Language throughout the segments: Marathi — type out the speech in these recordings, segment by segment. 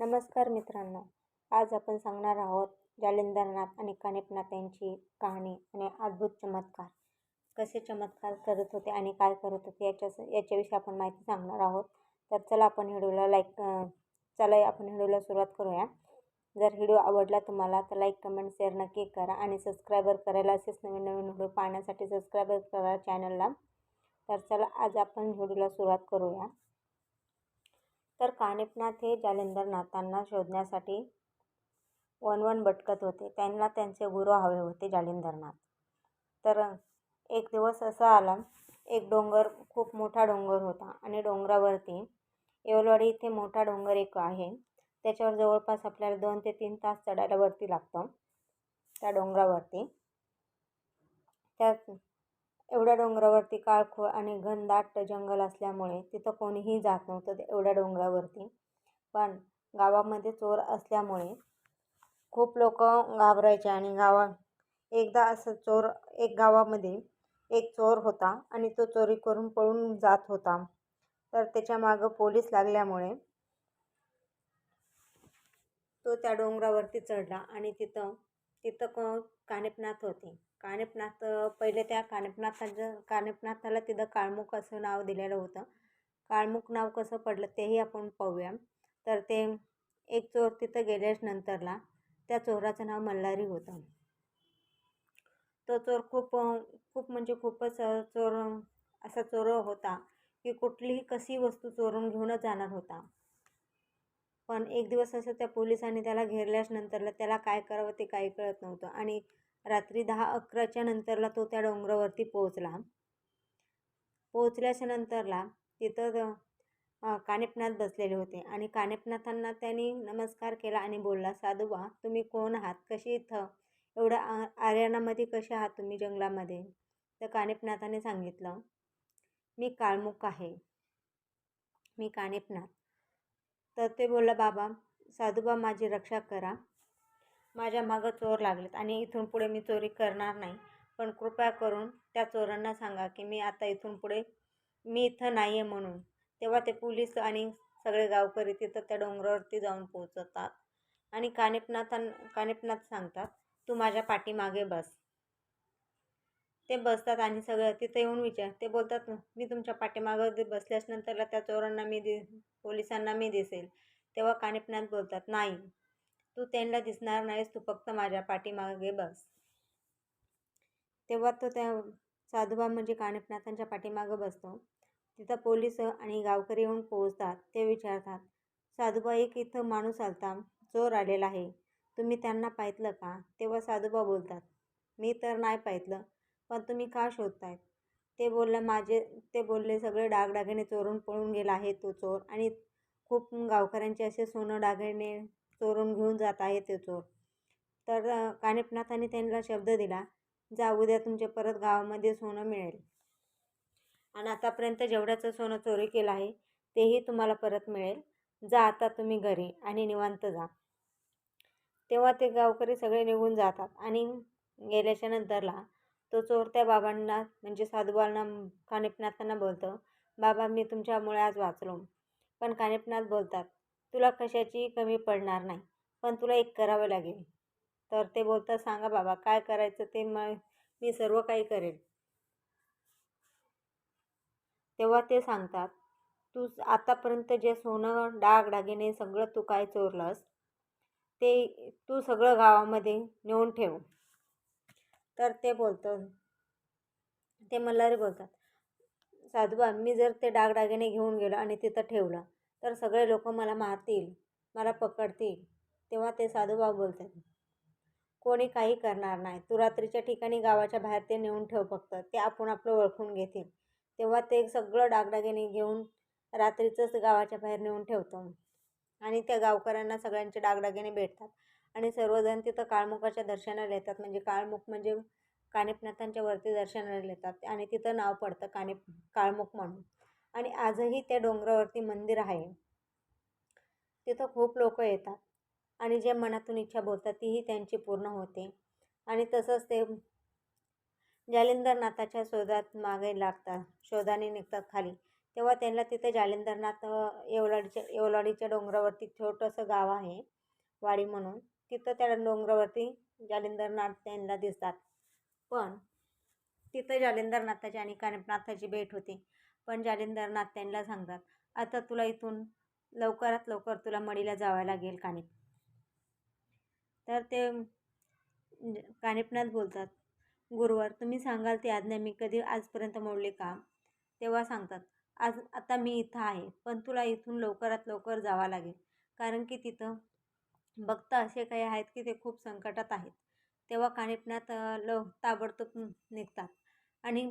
नमस्कार मित्रांनो आज आपण सांगणार आहोत जालिंदरनाथ आणि कानिपनाथ यांची कहाणी आणि अद्भुत चमत्कार. कसे चमत्कार करत होते आणि काय करत होते याच्या याच्याविषयी आपण माहिती सांगणार आहोत. तर चला आपण व्हिडिओला लाईक चला आपण व्हिडिओला सुरुवात करूया. जर व्हिडिओ आवडला तुम्हाला तर लाईक कमेंट शेअर नक्की करा आणि सबस्क्रायबर करायला असेच नवीन नवीन व्हिडिओ पाहण्यासाठी सबस्क्रायबर करा चॅनलला. तर चला आज आपण व्हिडिओला सुरुवात करूया. तर कानिपनाथ हे जालिंदरनाथांना शोधण्यासाठी वनवन भटकत होते. त्यांना त्यांचे गुरु हवे होते जालिंदरनाथ. तर एक दिवस असा आला एक डोंगर खूप मोठा डोंगर होता आणि डोंगरावरती येवलवाडी इथे मोठा डोंगर एक आहे. त्याच्यावर जवळपास आपल्याला दोन ते तीन तास चढायला वरती लागतं त्या डोंगरावरती. त्या एवढ्या डोंगरावरती काळखोळ आणि घनदाट जंगल असल्यामुळे तिथं कोणीही जात नव्हतं एवढ्या डोंगरावरती. पण गावामध्ये चोर असल्यामुळे खूप लोक घाबरायचे आणि गावा एकदा असं चोर एक गावामध्ये एक चोर होता आणि तो चोरी करून पळून जात होता. तर त्याच्या मागं पोलीस लागल्यामुळे तो त्या डोंगरावरती चढला आणि तिथं तिथं क कानिपनाथ होते. कानिपनाथ पहिले त्या कानिपनाथाचं कानिपनाथाला तिथं काळमुख असं नाव दिलेलं होतं. काळमुख नाव कसं पडलं तेही आपण पाहूया. तर ते एक चोर तिथं गेल्याच नंतरला त्या चोराचं नाव मल्हारी होतं. तो चोर खूप खूप म्हणजे खूपच चोर असा चोर होता की कुठलीही कशी वस्तू चोरून घेऊनच जाणार होता. पण एक दिवस असं त्या पोलिसांनी त्याला घेरल्याच नंतरला त्याला काय करावं ते काही कळत नव्हतं. आणि रात्री दहा अकराच्या नंतरला तो त्या डोंगरावरती पोहोचला. पोहोचल्याच्या नंतरला तिथं कानेपनाथ बसलेले होते. आणि कानेपनाथांना त्यांनी नमस्कार केला आणि बोलला साधूबा तुम्ही कोण आहात? कशी इथं? एवढ्या आर्यानामध्ये कसे आहात तुम्ही जंगलामध्ये? तर कानेपनाथाने सांगितलं मी काळमुख आहे. मी कानेपनाथ तर ते बोलला बाबा साधूबा माझी रक्षा करा. माझ्या मागं चोर लागलेत आणि इथून पुढे मी चोरी करणार नाही. पण कृपया करून त्या चोरांना सांगा की मी आता इथून पुढे मी इथं नाही आहे म्हणून. तेव्हा ते पोलीस आणि सगळे गावकरी तिथं त्या डोंगरावरती जाऊन पोहोचतात आणि कानिपनाथां कानिपनाथ सांगतात तू माझ्या पाठीमागे बस. ते बसतात आणि सगळं तिथं येऊन विचार. ते बोलतात मी तुमच्या पाठीमागं बसल्याच नंतरला त्या चोरांना मी दि पोलिसांना मी दिसेल. तेव्हा कानिपनाथ बोलतात नाही तू त्यांना दिसणार नाहीस तू फक्त माझ्या पाठीमागे बस. तेव्हा तो त्या साधुबा म्हणजे कानिपनाथांच्या पाठीमागं बसतो. तिथं पोलीस आणि गावकरी येऊन पोहोचतात. ते विचारतात साधुबा एक इथं माणूस आलता. चोर आलेला आहे. तुम्ही त्यांना पाहितलं का? तेव्हा साधुबा बोलतात मी तर नाही पाहितलं. पण तुम्ही का शोधतायत ते बोललं माझे ते बोलले सगळे डागडागिने चोरून पळून गेला आहे तो चोर आणि खूप गावकऱ्यांचे असे सोनं डागिने चोरून घेऊन जात आहे ते चोर. तर कानिपनाथाने त्यांना शब्द दिला जा उद्या तुमचे परत गावामध्ये सोनं मिळेल. आणि आतापर्यंत जेवढ्याचं सोनं चोरी केलं आहे तेही तुम्हाला परत मिळेल. जा आता तुम्ही घरी आणि निवांत जा. तेव्हा ते गावकरी सगळे निघून जातात आणि गेल्याच्या नंतरला तो चोर त्या बाबांना म्हणजे साधूबांना कानिपनाथांना बोलतो बाबा मी तुमच्यामुळे आज वाचलो. पण कानिपनाथ बोलतात तुला कशाची कमी पडणार नाही पण तुला एक करावं लागेल. तर ते बोलतात सांगा बाबा काय करायचं ते मग मी सर्व काही करेल. तेव्हा ते सांगतात तू आतापर्यंत जे सोनं डाग डागिने सगळं तू काय चोरलंस ते तू सगळं गावामध्ये नेऊन ठेव. तर ते बोलतं. ते मल्हारी बोलतात साधूबा मी जर ते डागडागिने घेऊन गेलो आणि तिथं ठेवलं तर सगळे लोक मला मारतील मला पकडतील. तेव्हा ते साधूबा बोलतात कोणी काही करणार नाही. तू रात्रीच्या ठिकाणी गावाच्या बाहेर ते नेऊन ठेव फक्त. ते आपण आपलं ओळखून घेतील. तेव्हा ते सगळं डागडागिने घेऊन रात्रीचंच गावाच्या बाहेर नेऊन ठेवतो. आणि त्या गावकऱ्यांना सगळ्यांचे डागडागिने भेटतात. आणि सर्वजण तिथं काळमुखाच्या दर्शनाला येतात. म्हणजे काळमुख म्हणजे कानिपनाथांच्या वरती दर्शनाला येतात आणि तिथं नाव पडतं कानिप काळमुख म्हणून. आणि आजही त्या डोंगरावरती मंदिर आहे. तिथं खूप लोक येतात आणि जे मनातून इच्छा बोलतात तीही त्यांची पूर्ण होते. आणि तसंच ते जालिंदरनाथाच्या शोधात मागे लागतात शोधाने निघतात खाली. तेव्हा त्यांना तिथे जालिंदरनाथ येवलाडीच्या येवलाडीच्या डोंगरावरती छोटंसं गाव आहे वाडी म्हणून. तिथं त्या डोंगरावरती जालिंदरनाथ त्यांना दिसतात. पण तिथं जालिंदरनाथाची आणि कानिपनाथाची भेट होते. पण जालिंदरनाथ त्यांना सांगतात आता तुला इथून लवकरात लवकर तुला मडीला जावं लागेल कानिप तर ते कानिपनाथ बोलतात गुरुवार तुम्ही सांगाल ती आज्ञा मी कधी आजपर्यंत मोडली का? तेव्हा सांगतात आज आता मी इथं आहे पण तुला इथून लवकरात लवकर जावं लागेल कारण की तिथं भक्त असे काही आहेत की ते खूप संकटात आहेत. तेव्हा कानिपण्यात ल लव ताबडतोब निघतात. आणि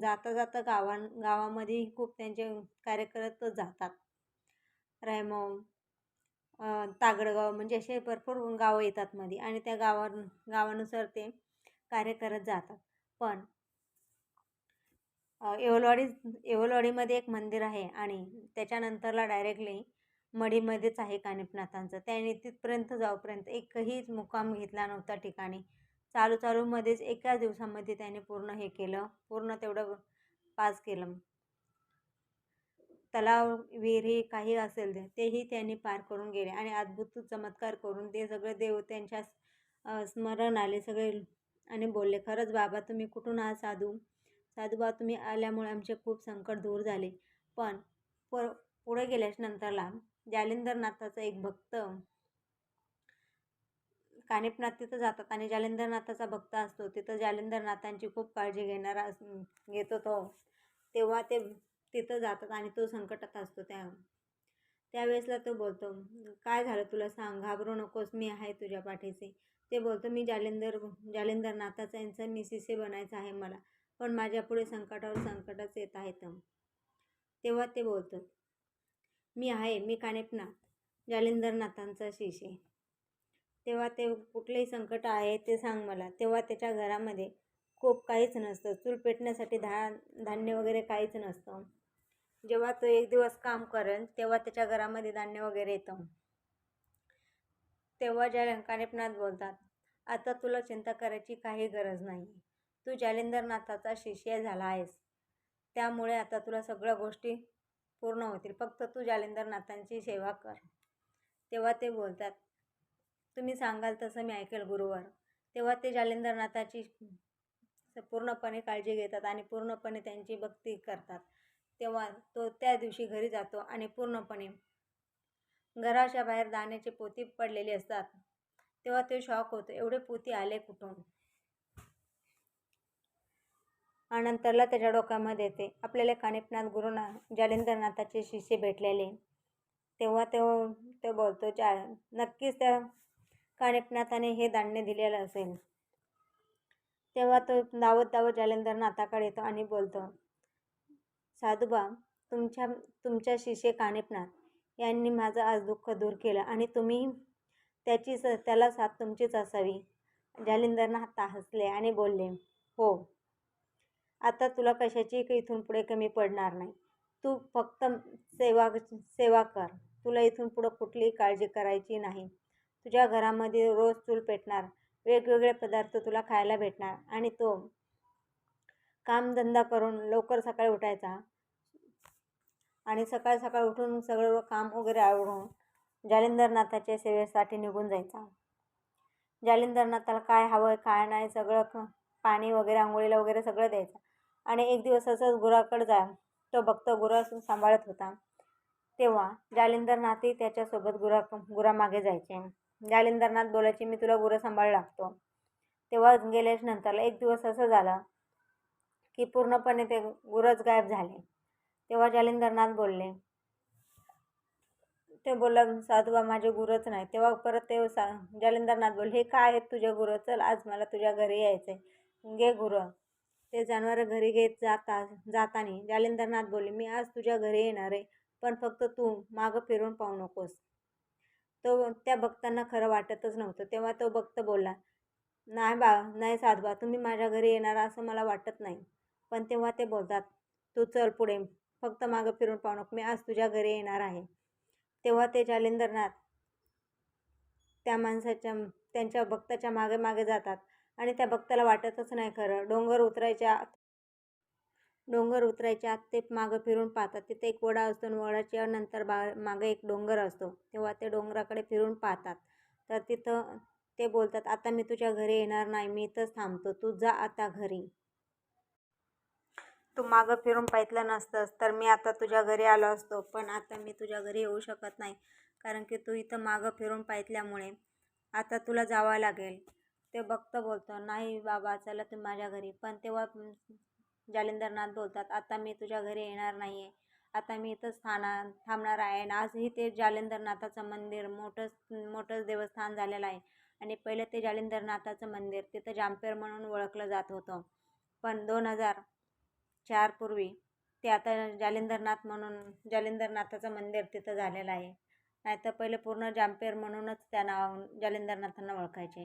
जाता जाता गावां गावामध्येही खूप त्यांचे कार्य करत जातात. रायमो तागडगाव म्हणजे असे भरपूर गावं येतात मध्ये आणि त्या गावा गावानुसार ते कार्य करत जातात. पण येवलवाडी येवलवाडीमध्ये एक मंदिर आहे आणि त्याच्यानंतरला डायरेक्टली मढीमध्येच आहे कानिपनाथांचं त्याने तिथपर्यंत जाऊपर्यंत एकही मुक्काम घेतला नव्हता ठिकाणी. चालू चालूमध्येच एकाच दिवसामध्ये त्याने पूर्ण हे केलं. पूर्ण तेवढं पास केलं. तलाव विहिरी काही असेल ते तेही त्यांनी पार करून गेले आणि अद्भुत चमत्कार करून ते सगळे देव त्यांच्या स्मरण आले सगळे आणि बोलले खरंच बाबा तुम्ही कुठून आहात साधू? साधू बाबा तुम्ही आल्यामुळे आमचे खूप संकट दूर झाले. पण पुढे गेल्याच्या नंतरला जालिंदरनाथाचा एक भक्त. कानिपनाथ तिथं जातात आणि जालिंदरनाथाचा भक्त असतो. तिथं जालिंदरनाथांची खूप काळजी घेणारा अस घेतो तो. तेव्हा ते तिथं जातात आणि तो संकटात असतो त्या त्यावेळेसला तो बोलतो काय झालं तुला सांग? घाबरू नकोस मी आहे तुझ्या पाठीचे ते बोलतो मी जालिंदर जालिंदरनाथाचा यांचा मी शिष्य बनायचं आहे मला पण माझ्या पुढे संकटावर संकटच येत आहेत. तेव्हा ते बोलतं मी आहे मी कानेपनाथ जालिंदरनाथांचा शिष्य. तेव्हा ते कुठलेही संकट आहे ते सांग मला. तेव्हा त्याच्या घरामध्ये खूप काहीच नसतं. चूल पेटण्यासाठी धा धान्य वगैरे काहीच नसतं. जेव्हा तो एक दिवस काम करेल तेव्हा त्याच्या घरामध्ये धान्य वगैरे येतं. तेव्हा ज्या कानेपनाथ बोलतात आता तुला चिंता करायची काही गरज नाही. तू जालिंदरनाथाचा शिष्य झाला आहेस. त्यामुळे आता तुला सगळ्या गोष्टी पूर्ण होतील. फक्त तू जालिंदरनाथांची सेवा कर. तेव्हा ते बोलतात तुम्ही सांगाल तसं मी ऐकेल गुरुवर. तेव्हा ते जालिंदरनाथाची पूर्णपणे काळजी घेतात आणि पूर्णपणे त्यांची भक्ती करतात. तेव्हा तो त्या दिवशी घरी जातो आणि पूर्णपणे घराच्या बाहेर दाण्याचे पोती पडलेले असतात. तेव्हा ते शॉक होतो एवढे पोती आले कुठून? नंतरला त्याच्या डोक्यामध्ये येते आपल्याला कानिपनाथ गुरुना जालिंदरनाथाचे शिष्य भेटलेले. तेव्हा तो तो बोलतो जा नक्कीच त्या कानिपनाथाने हे धान्य दिलेलं असेल. तेव्हा तो दावत दावत जालिंदरनाथाकडे येतो आणि बोलतो साधूबा तुमच्या तुमच्या शिष्य कानिपनाथ यांनी माझं आज दुःख दूर केलं आणि तुम्ही त्याची स त्याला साथ तुमचीच असावी. जालिंदरनाथ हसले आणि बोलले हो आता तुला कशाची इथून पुढे कमी पडणार नाही. तू फक्त सेवा सेवा कर. तुला इथून पुढं कुठलीही काळजी करायची नाही. तुझ्या घरामध्ये रोज चूल पेटणार. वेगवेगळे पदार्थ तुला खायला भेटणार. आणि तो कामधंदा करून लवकर सकाळी उठायचा. आणि सकाळ सकाळ उठून सगळं काम वगैरे आवडून जालिंदरनाथाच्या सेवेसाठी निघून जायचा. जालिंदरनाथाला काय हवं काय नाही सगळं क पाणी वगैरे आंघोळीला वगैरे सगळं द्यायचं. आणि एक दिवस असंच गुराकडं जा. तो भक्त गुरा सांभाळत होता. तेव्हा जालिंदरनाथही त्याच्यासोबत गुरा गुरामागे जायचे. जालिंदरनाथ बोलायचे मी तुला गुरं सांभाळ लागतो. तेव्हा गेल्याच नंतरला एक दिवस असं झालं की पूर्णपणे ते गुरच गायब झाले. तेव्हा जालिंदरनाथ बोलले ते बोलला साधूबा माझे गुरच नाही. तेव्हा परत ते सा जालिंदरनाथ बोलले हे काय आहेत तुझे गुरं? चल आज मला तुझ्या घरी यायचं आहे घे गुरं. ते जनावरं घरी घेत जाता जाताना जालिंदरनाथ बोलले मी आज तुझ्या घरी येणार आहे पण फक्त तू मागं फिरून पाहू नकोस. तो त्या भक्तांना खरं वाटतच नव्हतं. तेव्हा तो भक्त बोलला नाही बा नाही साधबा तुम्ही माझ्या घरी येणार असं मला वाटत नाही. पण तेव्हा ते बोलतात तू चल पुढे फक्त मागं फिरून पाहू नको मी आज तुझ्या घरी येणार आहे. तेव्हा ते जालिंदरनाथ त्या माणसाच्या त्यांच्या भक्ताच्या मागे मागे जातात. आणि त्या भक्ताला वाटतच नाही खरं. डोंगर उतरायच्या डोंगर उतरायच्या आत ते मागं फिरून पाहतात. तिथे एक वडा असतो आणि वडाच्या नंतर बा मागं एक डोंगर असतो. तेव्हा ते डोंगराकडे फिरून पाहतात. तर तिथं ते बोलतात आता मी तुझ्या घरी येणार नाही. मी इथंच थांबतो. तू जा आता घरी. तू मागं फिरून पाहितलं नसतंस तर मी आता तुझ्या घरी आलो असतो. पण आता मी तुझ्या घरी येऊ शकत नाही कारण की तू इथं मागं फिरून पाहितल्यामुळे आता तुला जावं लागेल. ते भक्त बोलतो नाही बाबा चला तुम्ही माझ्या घरी. पण तेव्हा जालिंदरनाथ बोलतात आता मी तुझ्या घरी येणार नाही आहे आता मी इथंच थाना थांबणार आहे. आणि आजही ते जालिंदरनाथाचं मंदिर मोठंच मोठंच देवस्थान झालेलं आहे. आणि पहिले ते जालिंदरनाथाचं मंदिर तिथं जामपेर म्हणून ओळखलं जात होतं. पण दोन हजार चारपूर्वी ते आता जालिंदरनाथ म्हणून जालिंदरनाथाचं मंदिर तिथं झालेलं आहे. नाहीतर पहिले पूर्ण जामपेर म्हणूनच त्या नाव जालिंदरनाथांना ओळखायचे.